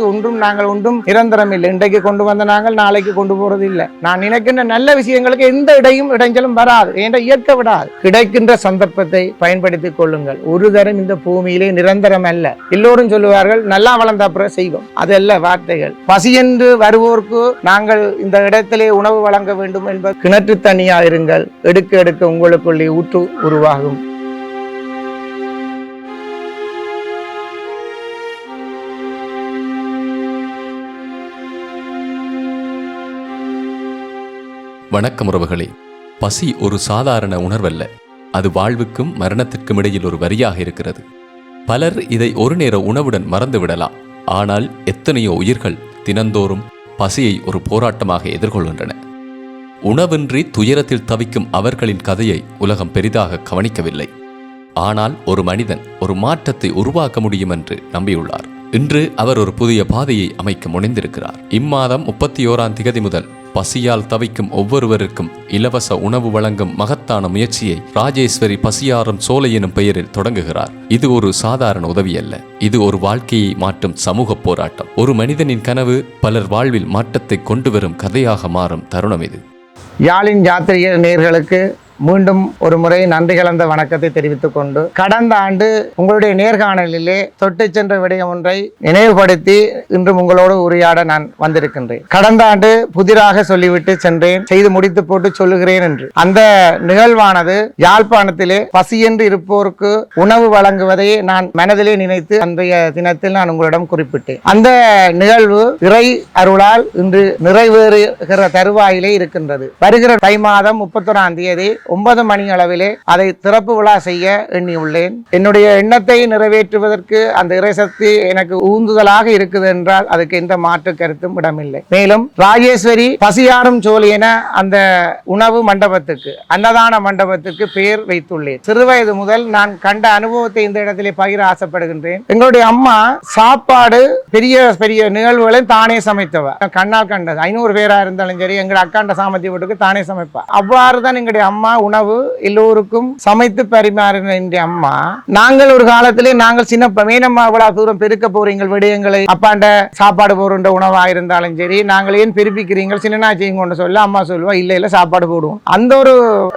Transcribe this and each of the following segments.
அரசு ஒன்றும் நாங்கள் ஒன்றும் நிரந்தரம் இல்லை. இன்றைக்கு கொண்டு வந்த நாங்கள் நாளைக்கு கொண்டு போறது இல்லை. நான் நினைக்கின்ற நல்ல விஷயங்களுக்கு எந்த இடையும் இடைஞ்சலும் வராது. என்ற இயற்கை விடாது. கிடைக்கின்ற சந்தர்ப்பத்தை பயன்படுத்திக் கொள்ளுங்கள். ஒரு தரம் இந்த பூமியிலே நிரந்தரம் அல்ல. எல்லோரும் சொல்லுவார்கள் நல்லா வளர்ந்த அப்புறம் செய்வோம். அதல்ல வார்த்தைகள். பசி என்று வருவோருக்கு நாங்கள் இந்த இடத்திலே உணவு வழங்க வேண்டும் என்பது கிணற்று தனியா இருங்கள். எடுக்க எடுக்க உங்களுக்குள்ளே ஊற்று உருவாகும். வணக்கம் உறவுகளே. பசி ஒரு சாதாரண உணர்வல்ல. அது வாழ்வுக்கும் மரணத்திற்கும் இடையில் ஒரு வரியாக இருக்கிறது. பலர் இதை ஒரு நேர உணவுடன் மறந்து விடலாம் ஆனால் எத்தனையோ உயிர்கள் தினந்தோறும் பசியை ஒரு போராட்டமாக எதிர்கொள்கின்றன. உணவின்றி துயரத்தில் தவிக்கும் அவர்களின் கதையை உலகம் பெரிதாக கவனிக்கவில்லை. ஆனால் ஒரு மனிதன் ஒரு மாற்றத்தை உருவாக்க முடியும் என்று நம்பியுள்ளார். இன்று அவர் ஒரு புதிய பாதையை அமைக்க முனைந்திருக்கிறார். இம்மாதம் முப்பத்தி ஓராம் திகதி முதல் பசியால் தவிக்கும் ஒவ்வொருவருக்கும் இலவச உணவு வழங்கும் மகத்தான முயற்சியை ராஜேஸ்வரி பசியாறும் சோலை எனும் பெயரில் தொடங்குகிறார். இது ஒரு சாதாரண உதவி அல்ல. இது ஒரு வாழ்க்கையை மாற்றும் சமூக போராட்டம். ஒரு மனிதனின் கனவு பலர் வாழ்வில் மாற்றத்தை கொண்டு வரும் கதையாக மாறும் தருணம் இது. யாழின் யாத்திரிக நேர்களுக்கு மீண்டும் ஒரு முறை நன்றி கலந்த வணக்கத்தை தெரிவித்துக் கொண்டு கடந்த ஆண்டு உங்களுடைய நேர்காணலிலே தொட்டு சென்ற விடயம் ஒன்றை நினைவுபடுத்தி இன்று உங்களோடு உரையாட நான் வந்திருக்கின்றேன். கடந்த ஆண்டு புதிராக சொல்லிவிட்டு சென்றேன். செய்து முடித்து போட்டு சொல்லுகிறேன் என்று. அந்த நிகழ்வானது யாழ்ப்பாணத்திலே பசியென்று இருப்போருக்கு உணவு வழங்குவதை நான் மனதிலே நினைத்து அன்றைய தினத்தில் நான் உங்களிடம் குறிப்பிட்டேன். அந்த நிகழ்வு இறை அருளால் இன்று நிறைவேறுகிற தருவாயிலே இருக்கின்றது. வருகிற தை மாதம் முப்பத்தொராம் தேதி ஒன்பது மணி அளவிலே அதை திறப்பு விழா செய்ய எண்ணியுள்ளேன். என்னுடைய எண்ணத்தை நிறைவேற்றுவதற்கு அந்த இறைசக்தி எனக்கு ஊந்துதலாக இருக்குது என்றால் அதுக்கு எந்த மாற்று கருத்தும் இடமில்லை. மேலும் ராஜேஸ்வரி பசியாரும் சோழி என அந்த உணவு மண்டபத்துக்கு அன்னதான மண்டபத்துக்கு பெயர் வைத்துள்ளேன். சிறுவயது முதல் நான் கண்ட அனுபவத்தை இந்த இடத்திலே பகிர ஆசைப்படுகின்றேன். எங்களுடைய அம்மா சாப்பாடு பெரிய பெரிய நிகழ்வுகளை தானே சமைத்தவ. கண்ணால் கண்டது. ஐநூறு பேரா இருந்தாலும் சரி எங்க அக்காண்ட சாமர்த்திய வீட்டுக்கு தானே சமைப்பா. அவ்வாறு தான் எங்களுடைய அம்மா உணவு எல்லோருக்கும் சமைத்து பரிமாறின அம்மா நாங்கள் ஒரு காலத்திலே நாங்கள் சின்ன மீனம்மா இவ்வளவு தூரம் பெருக்க போறீங்க விடயங்களை அப்பாண்ட சாப்பாடு போடுற உணவா இருந்தாலும் சரி நாங்கள் ஏன் பெருப்பிக்கிறீங்க சின்ன செய்யுங்கன்னு சொல்ல அம்மா சொல்லுவா இல்ல இல்ல சாப்பாடு போடுவோம். அந்த ஒரு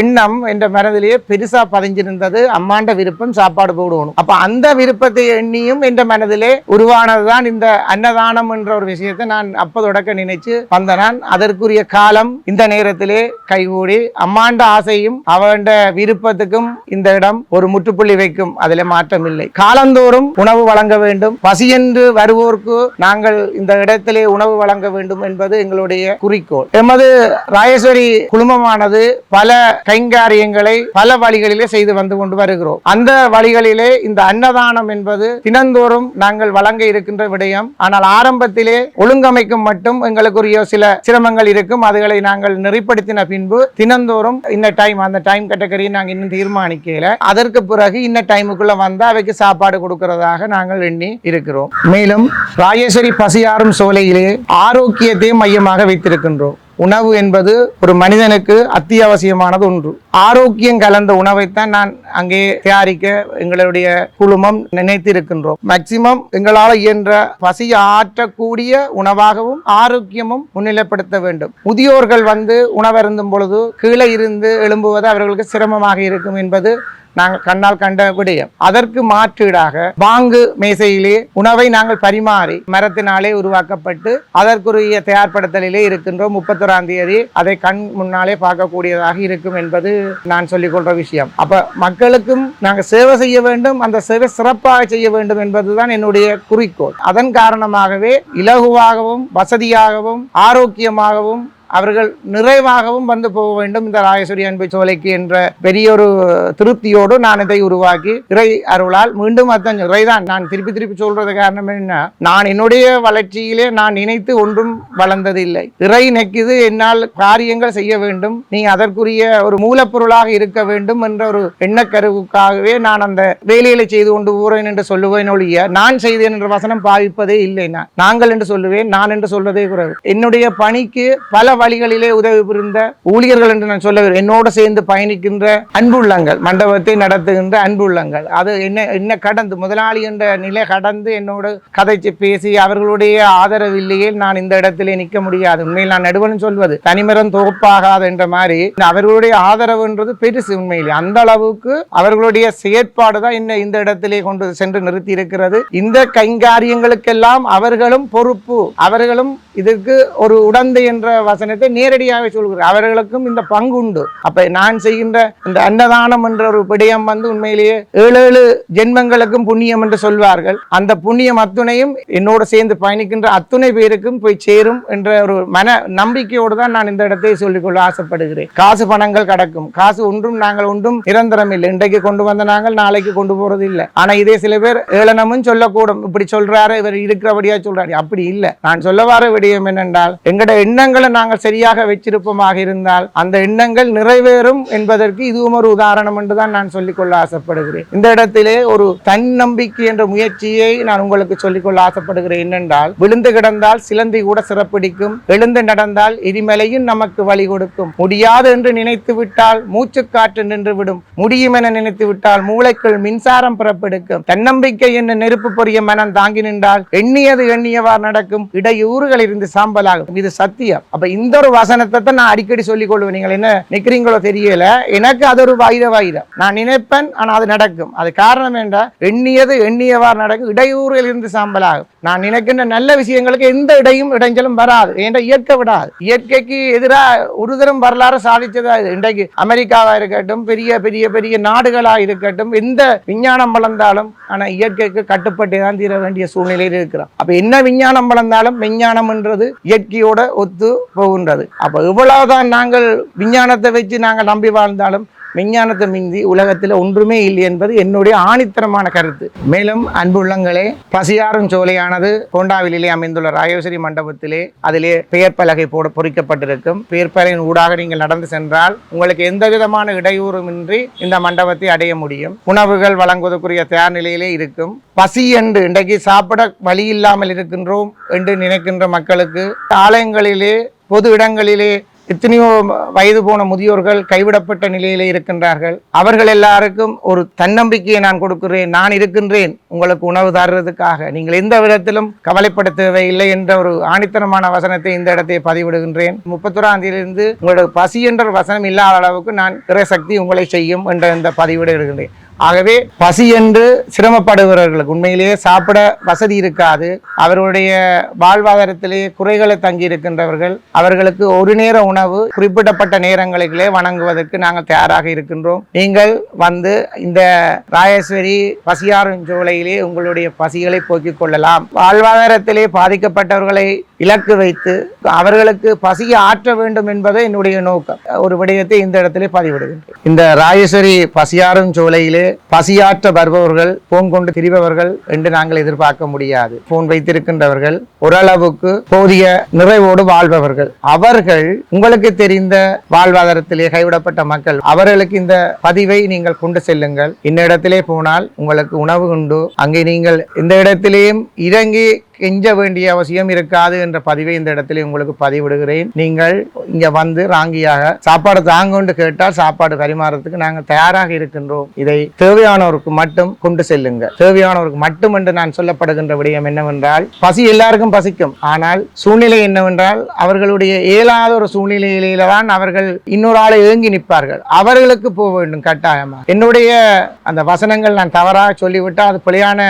எண்ணம் என்ற மனதிலேயே பெருசா பதிஞ்சிருந்தது அம்மாண்ட விருப்பம் சாப்பாடு போடுவோம். அப்ப அந்த விருப்பத்தை எண்ணியும் என்ற மனதிலே உருவானதுதான் இந்த அன்னதானம் என்ற ஒரு விஷயத்தை நான் அப்ப தொடக்க நினைச்சு வந்த நான் அதற்குரிய காலம் இந்த நேரத்திலே கைகூடி அம்மாண்ட ஆசை ஆசையும் அவண்ட விருப்பத்துக்கும் இந்த இடம் ஒரு முற்றுப்புள்ளி வைக்கும் அதில் மாற்றம் இல்லை காலந்தோறும் உணவு வழங்க வேண்டும். பசி என்று வருவோருக்கு நாங்கள் இந்த இடத்திலே உணவு வழங்க வேண்டும் என்பது எங்களுடைய குறிக்கோள். எமது ராயேஸ்வரி குழுமமானது பல கைங்காரியங்களை பல வழிகளிலே செய்து வந்து கொண்டு வருகிறோம். அந்த வழிகளிலே இந்த அன்னதானம் என்பது தினந்தோறும் நாங்கள் வழங்க இருக்கின்ற விடயம். ஆனால் ஆரம்பத்திலே ஒழுங்கமைக்கும் மட்டும் எங்களுக்குரிய சில சிரமங்கள் இருக்கும். அதுகளை நாங்கள் நெறிப்படுத்தின பின்பு தினந்தோறும் இந்த டைம் அந்த டைம் கேட்டகரி நாங்கள் இன்னும் தீர்மானிக்கல. அதற்கு பிறகு இன்ன டைமுக்குள்ள வந்து அவைக்கு சாப்பாடு கொடுக்கிறதாக நாங்கள் எண்ணி இருக்கிறோம். மேலும் ராஜேஸ்வரி பசியாறும் சோலையிலே ஆரோக்கியத்தையும் மையமாக வைத்திருக்கின்றோம். உணவு என்பது ஒரு மனிதனுக்கு அத்தியாவசியமானது ஒன்று. ஆரோக்கியம் கலந்த உணவைத்தான் நான் அங்கே தயாரிக்க எங்களுடைய குழுமம் நினைத்திருக்கின்றோம். மேக்சிமம் எங்களால் இயன்ற பசி ஆற்றக்கூடிய உணவாகவும் ஆரோக்கியமும் முன்னிலைப்படுத்த வேண்டும். முதியோர்கள் வந்து உணவருந்தும் பொழுது கீழே இருந்து எழும்புவது அவர்களுக்கு சிரமமாக இருக்கும் என்பது நாங்கள் கண்ணால் கண்ட விடயம் அதற்கு மாற்றீடாக பாங்கு மேசையிலே உணவை நாங்கள் பரிமாறி மரத்தினாலே உருவாக்கப்பட்டு அதற்குரிய தயார்படுத்தலிலே இருக்கின்றோம். முப்பத்தொராம் தேதி அதை கண் முன்னாலே பார்க்கக்கூடியதாக இருக்கும் என்பது நான் சொல்லிக்கொள்ற விஷயம். அப்ப மக்களுக்கும் நாங்கள் சேவை செய்ய வேண்டும். அந்த சேவை சிறப்பாக செய்ய வேண்டும் என்பதுதான் என்னுடைய குறிக்கோள். அதன் காரணமாகவே இலகுவாகவும் வசதியாகவும் ஆரோக்கியமாகவும் அவர்கள் நிறைவாகவும் வந்து போக வேண்டும். இந்த ராயசுரி அன்பு சோலைக்கு என்ற பெரிய ஒரு திருப்தியோடு நான் இதை உருவாக்கி இறை அருளால் மீண்டும் அத்தன் இறைதான். நான் திருப்பி திருப்பி சொல்றது காரணம் என்ன? நான் என்னுடைய வளர்ச்சியிலே நான் நினைத்து ஒன்றும் வளர்ந்தது இல்லை இறை நெக்கிது என்னால் காரியங்கள் செய்ய வேண்டும். நீ அதற்குரிய ஒரு மூலப்பொருளாக இருக்க வேண்டும் என்ற ஒரு எண்ணக்கருவுக்காகவே நான் அந்த வேலைகளை செய்து கொண்டு போறேன் என்று சொல்லுவேன் ஒழிய நான் செய்தேன் என்ற வசனம் பாவிப்பதே இல்லை. நான் நாங்கள் என்று சொல்லுவேன் நான் என்று சொல்வதே குறைவு. என்னுடைய பணிக்கு பல வழிகளிலே உதவி புரிந்த ஊழியர்கள் என்று நான் சொல்ல என்னோடு சேர்ந்து பயணிக்கின்ற அன்புள்ளங்கள் மண்டபத்தை நடத்துகின்ற அன்புள்ளங்கள் அது என்ன என்ன கடந்து முதலாளி என்ற நிலை கடந்து என்னோடு கதைச்சு பேசி அவர்களுடைய ஆதரவு இல்லையே நான் இந்த இடத்திலே நிற்க முடியாது. உண்மையில் நான் நடுவன் சொல்வது தனிமரம் தொகுப்பாகாது என்ற மாதிரி அவர்களுடைய ஆதரவுன்றது பெருசு உண்மையிலே. அந்த அளவுக்கு அவர்களுடைய செயற்பாடு தான் என்ன இந்த இடத்திலே கொண்டு சென்று நிறுத்தி இருக்கிறது. இந்த கைங்காரியங்களுக்கெல்லாம் அவர்களும் பொறுப்பு. அவர்களும் இதற்கு ஒரு உடந்தை என்ற வசனத்தை நேரடியாக சொல்கிறார் அவர்களுக்கும் இந்த பங்கு உண்டு அப்ப நான் செய்கின்ற இந்த அன்னதானம் என்ற ஒரு விடயம் வந்து உண்மையிலேயே ஏழு ஏழு ஜென்மங்களுக்கும் புண்ணியம் என்று சொல்வார்கள். அந்த புண்ணியம் அத்துணையும் என்னோட சேர்ந்து பயணிக்கின்ற அத்துணை பேருக்கும் போய் சேரும் என்ற ஒரு மன நம்பிக்கையோடு தான் நான் இந்த இடத்தை சொல்லிக்கொள்ள ஆசைப்படுகிறேன். காசு பணங்கள் கிடக்கும். காசு ஒன்றும் நாங்கள் ஒன்றும் நிரந்தரம் இல்லை. இன்றைக்கு கொண்டு வந்த நாங்கள் நாளைக்கு கொண்டு போறது இல்லை. ஆனா இதே சில பேர் ஏளனமும் சொல்லக்கூடும். இப்படி சொல்றாரு இவர் இருக்கிறபடியா சொல்றாரு. அப்படி இல்லை. நான் சொல்ல வர விடயம் என்னென்றால் எங்கட எண்ணங்களை நாங்கள் சரியாக வச்சிருப்போமாக இருந்தால் அந்த எண்ணங்கள் நிறைவேறும் என்பதற்கு இதுவும் ஒரு உதாரணம் என்று தான் நான் சொல்லிக்கொள்ள ஆசைப்படுகிறேன். இந்த இடத்திலே ஒரு தன்னம்பிக்கை என்ற முயற்சியை நான் உங்களுக்கு சொல்லிக்கொள்ள ஆசைப்படுகிறேன் என்னென்றால் விழுந்து கிடந்தால் சிலந்தி கூட சிறப்பிடிக்கும் எழுந்து நடந்தால் எரிமலையும் நமக்கு வழி கொடுக்கும். முடியாது என்று நினைத்து விட்டால் மூச்சு காற்று நின்று விடும் முடியும் என நினைத்து விட்டால் மூளைக்குள் மின்சாரம் பிறப்பெடுக்கும். தன்னம்பிக்கை என்ன நெருப்பு பொரிய மனம் தாங்கி நின்றால் எண்ணியது எண்ணியவாறு நடக்கும். இடையூறுகள் இருந்து சாம்பலாகும். இது சத்தியம். அப்ப இந்த ஒரு வசனத்தை தான் நான் அடிக்கடி சொல்லிக் கொள்வேன். நீங்கள் என்ன நிக்கிறீங்களோ தெரியல. எனக்கு அது ஒரு வாயுத வாயுதம். நான் நினைப்பேன் ஆனா அது நடக்கும். அது காரணம் என்றால் எண்ணியது எண்ணியவாறு நடக்கும். இடையூறில் இருந்து சாம்பலாகும் நான் நினைக்கின்ற நல்ல விஷயங்களுக்கு எந்த இடையும் இடைஞ்சலும் வராது. என்ற இயற்கை விடாது? இயற்கைக்கு எதிராக ஒரு தரம் வரலாறு சாதிச்சதா இது? இன்றைக்கு அமெரிக்காவா இருக்கட்டும் பெரிய பெரிய பெரிய நாடுகளா இருக்கட்டும் எந்த விஞ்ஞானம் வளர்ந்தாலும் ஆனா இயற்கைக்கு கட்டுப்பட்டு தான் தீர வேண்டிய சூழ்நிலையில் இருக்கிறோம். அப்ப என்ன விஞ்ஞானம் வளர்ந்தாலும் விஞ்ஞானம்ன்றது இயற்கையோட ஒத்து போகின்றது. அப்போ இவ்வளவுதான் நாங்கள் விஞ்ஞானத்தை வச்சு நாங்கள் நம்பி வாழ்ந்தாலும் விஞ்ஞானத்தை மிந்தி உலகத்தில் ஒன்றுமே இல்லை என்பது என்னுடைய ஆணித்தரமான கருத்து. மேலும் அன்புள்ளங்களே பசியாறும் சோலையானது கோண்டாவிலே அமைந்துள்ள ராயேஸ்வரி மண்டபத்திலே அதிலே பெயர் பலகை போட பொறிக்கப்பட்டிருக்கும். பெயர் பலகையின் ஊடாக நீங்கள் நடந்து சென்றால் உங்களுக்கு எந்த விதமான இடையூறுமின்றி இந்த மண்டபத்தை அடைய முடியும். உணவுகள் வழங்குவதற்குரிய தயார் நிலையிலே இருக்கும். பசி என்று இன்றைக்கு சாப்பிட வழி இல்லாமல் இருக்கின்றோம் என்று நினைக்கின்ற மக்களுக்கு ஆலயங்களிலே பொது இடங்களிலே எத்தனையோ வயது போன முதியோர்கள் கைவிடப்பட்ட நிலையிலே இருக்கின்றார்கள். அவர்கள் எல்லாருக்கும் ஒரு தன்னம்பிக்கையை நான் கொடுக்கிறேன் நான் இருக்கின்றேன் உங்களுக்கு உணவு தருவதற்காக நீங்கள் எந்த விதத்திலும் கவலைப்பட தேவையில்லை என்ற ஒரு ஆணித்தனமான வசனத்தை இந்த இடத்தை பதிவிடுகின்றேன். முப்பத்தொராம் தேதியிலிருந்து உங்களோட பசி என்ற வசனம் இல்லாத அளவுக்கு நான் இறைசக்தி உங்களை செய்யும் என்ற இந்த பதிவிடுகின்றேன் ஆகவே பசி என்று சிரமப்படுகிறவர்களுக்கு உண்மையிலேயே சாப்பிட வசதி இருக்காது. அவர்களுடைய வாழ்வாதாரத்திலேயே குறைகளை தங்கி இருக்கின்றவர்கள் அவர்களுக்கு ஒரு நேர உணவு குறிப்பிடப்பட்ட நேரங்களிலே வணங்குவதற்கு நாங்கள் தயாராக இருக்கின்றோம். நீங்கள் வந்து இந்த ராயேஸ்வரி பசியாரஞ்சோலையிலே உங்களுடைய பசிகளை போக்கிக் கொள்ளலாம். வாழ்வாதாரத்திலே பாதிக்கப்பட்டவர்களை இலக்கு வைத்து அவர்களுக்கு பசியை ஆற்ற வேண்டும் என்பதே என்னுடைய நோக்கம். ஒரு விடயத்தை இந்த இடத்திலே பதிவிடுகின்றேன். இந்த ராஜேஸ்வரி பசியாறும் சோலையிலே பசியாற்ற வருபவர்கள் போன் கொண்டு திரிபவர்கள் என்று நாங்கள் எதிர்பார்க்க முடியாது. போன் வைத்திருக்கின்றவர்கள் ஓரளவுக்கு போதிய நிறைவோடு வாழ்பவர்கள். அவர்கள் உங்களுக்கு தெரிந்த வாழ்வாதாரத்திலே கைவிடப்பட்ட மக்கள். அவர்களுக்கு இந்த பதிவை நீங்கள் கொண்டு செல்லுங்கள். இந்த இடத்திலே போனால் உங்களுக்கு உணவு உண்டு. அங்கே நீங்கள் இந்த இடத்திலேயும் இறங்கி கெஞ்ச வேண்டிய அவசியம் இருக்காது என்ற பதிவை இந்த இடத்திலே உங்களுக்கு பதிவிடுகிறேன். நீங்கள் இங்க வந்து ராங்கியாக சாப்பாடு தாங்கொண்டு கேட்டால் சாப்பாடு பரிமாறதுக்கு நாங்கள் தயாராக இருக்கின்றோம். இதை தேவையானவருக்கு மட்டும் கொண்டு செல்லுங்க தேவையானவருக்கு மட்டும் என்று நான் சொல்லப்படுகின்ற விடயம் என்னவென்றால் பசி எல்லாருக்கும் பசிக்கும். ஆனால் சூழ்நிலை என்னவென்றால் அவர்களுடைய இயலாத ஒரு சூழ்நிலையில தான் அவர்கள் இன்னொரு ஆளை ஏங்கி நிற்பார்கள். அவர்களுக்கு போக வேண்டும் கட்டாயமா என்னுடைய அந்த வசனங்கள் நான் தவறாக சொல்லிவிட்டால் அது பிழையான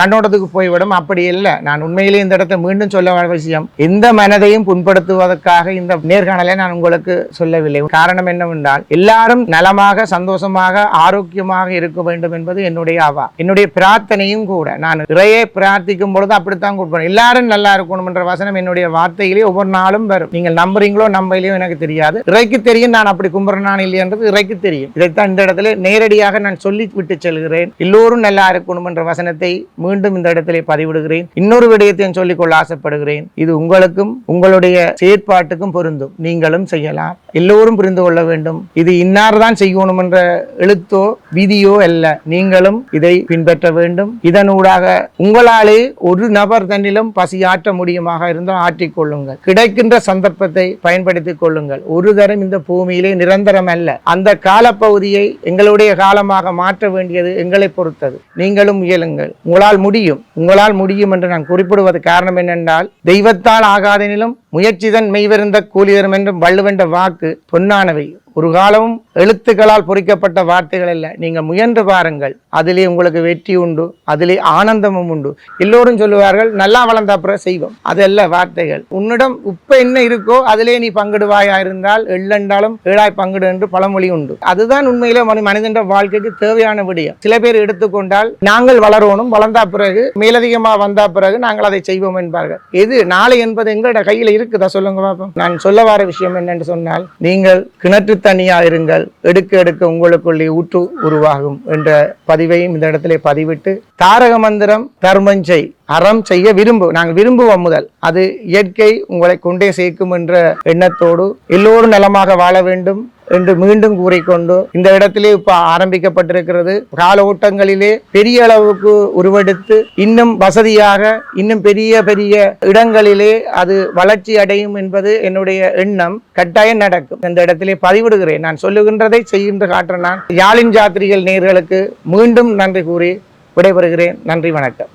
கண்ணோட்டத்துக்கு போய்விடும். அப்படி இல்லை. நான் உண்மையிலே இந்த இடத்தை மீண்டும் சொல்ல அவசியம் விஷயம் எந்த மனதையும் புண்படுத்துவதற்காக இந்த நேர்காணலை நான் உங்களுக்கு சொல்லவில்லை. காரணம் என்னவென்றால் எல்லாரும் நலமாக சந்தோஷமாக ஆரோக்கியமாக இருக்க வேண்டும் என்பது என்னுடைய ஆவா. என்னுடைய பிரார்த்தனையும் கூட நான் இறையை பிரார்த்திக்கும் பொழுது அப்படித்தான் கொடுப்பேன் எல்லாரும் நல்லா இருக்கணும் என்ற வசனம் என்னுடைய வார்த்தையிலே ஒவ்வொரு நாளும் வரும். நீங்கள் நம்புறீங்களோ நம்பலையோ எனக்கு தெரியாது. இறைக்கு தெரியும் நான் அப்படி கும்பிடுறான் இல்லையன்றது இறைக்கு தெரியும். இதைத்தான் இந்த இடத்துல நேரடியாக நான் சொல்லி விட்டு செல்கிறேன். எல்லோரும் நல்லா இருக்கணும் என்ற வசனத்தை மீண்டும் இந்த இடத்திலே பதிவிடுகிறேன். இன்னொரு விடயத்தையும் சொல்லிக்கொள்ள ஆசைப்படுகிறேன். இது உங்களுக்கும் உங்களுடைய செயற்பாட்டுக்கும் பொருந்தும். நீங்களும் செய்யலாம். எல்லோரும் புரிந்து கொள்ள வேண்டும். இது இன்னார் தான் செய்யணும் என்ற எழுத்தோ விதியோ அல்ல. நீங்களும் இதை பின்பற்ற வேண்டும். இதனூடாக உங்களாலே ஒரு நபர் தன்னிலும் பசியாற்ற முடியுமாக இருந்தால் ஆற்றிக்கொள்ளுங்கள் கிடைக்கின்ற சந்தர்ப்பத்தை பயன்படுத்திக் கொள்ளுங்கள். ஒரு தரம் இந்த பூமியிலே நிரந்தரம் அல்ல. அந்த காலப்பகுதியை எங்களுடைய காலமாக மாற்ற வேண்டியது எங்களை பொறுத்தது. நீங்களும் இயலுங்கள். உங்களால் முடியும். உங்களால் முடியும் என்று நான் ஏற்படுவது காரணம் என்னென்றால் தெய்வத்தால் ஆகாதெனிலும் முயற்சிதன் மெய்வருந்த கூலியரும் என்றும் வள்ளுவென்ற வாக்கு பொன்னானவை. ஒரு காலமும் எழுத்துக்களால் பொறிக்கப்பட்ட வார்த்தைகள் அல்ல. நீங்கள் முயன்று பாருங்கள். அதிலே உங்களுக்கு வெற்றி உண்டு. அதிலே ஆனந்தமும் உண்டு. எல்லோரும் சொல்லுவார்கள் நல்லா வளர்ந்த அப்புறம் செய்வோம். அதல்ல வார்த்தைகள். உன்னிடம் இப்போ என்ன இருக்கோ அதிலே நீ பங்கிடுவாயா இருந்தால் எள்ளென்றாலும் ஏழாய் பங்கிடு என்று பழமொழி உண்டு. அதுதான் உண்மையிலே மனி மனிதன் வாழ்க்கைக்கு தேவையான விடயம். சில பேர் எடுத்துக்கொண்டால் நாங்கள் வளரணும் வளர்ந்த பிறகு மேலதிகமாக வந்த பிறகு நாங்கள் அதை செய்வோம் என்பார்கள். எது? நாளை என்பது எங்களோட கையில் இருக்குதா சொல்லுங்க பாப்போம். நான் சொல்ல வர விஷயம் என்னென்று சொன்னால் நீங்கள் கிணற்று தனியா இருங்கள் எடுக்க எடுக்க உங்களுக்குள்ளே ஊற்று உருவாகும் என்ற பதிவையும் இந்த இடத்திலே பதிவிட்டு தாரக மந்திரம் தர்மஞ்சை அறம் செய்ய விரும்பு நாங்கள் விரும்புவோம் முதல். அது இயற்கை உங்களை கொண்டே சேர்க்கும் என்ற எண்ணத்தோடு எல்லோரும் நலமாக வாழ வேண்டும். என்று மீண்டும் கூறிக்கொண்டு இந்த இடத்திலே இப்ப ஆரம்பிக்கப்பட்டிருக்கிறது. கால ஓட்டங்களிலே பெரிய அளவுக்கு உருவெடுத்து இன்னும் வசதியாக இன்னும் பெரிய பெரிய இடங்களிலே அது வளர்ச்சி அடையும் என்பது என்னுடைய எண்ணம். கட்டாயம் நடக்கும். இந்த இடத்திலே பதிவிடுகிறேன். நான் சொல்லுகின்றதை செய்கின்ற காட்டுற நான் யாழின் ஜாத்திரிகள் நேர்களுக்கு மீண்டும் நன்றி கூறி விடைபெறுகிறேன். நன்றி வணக்கம்.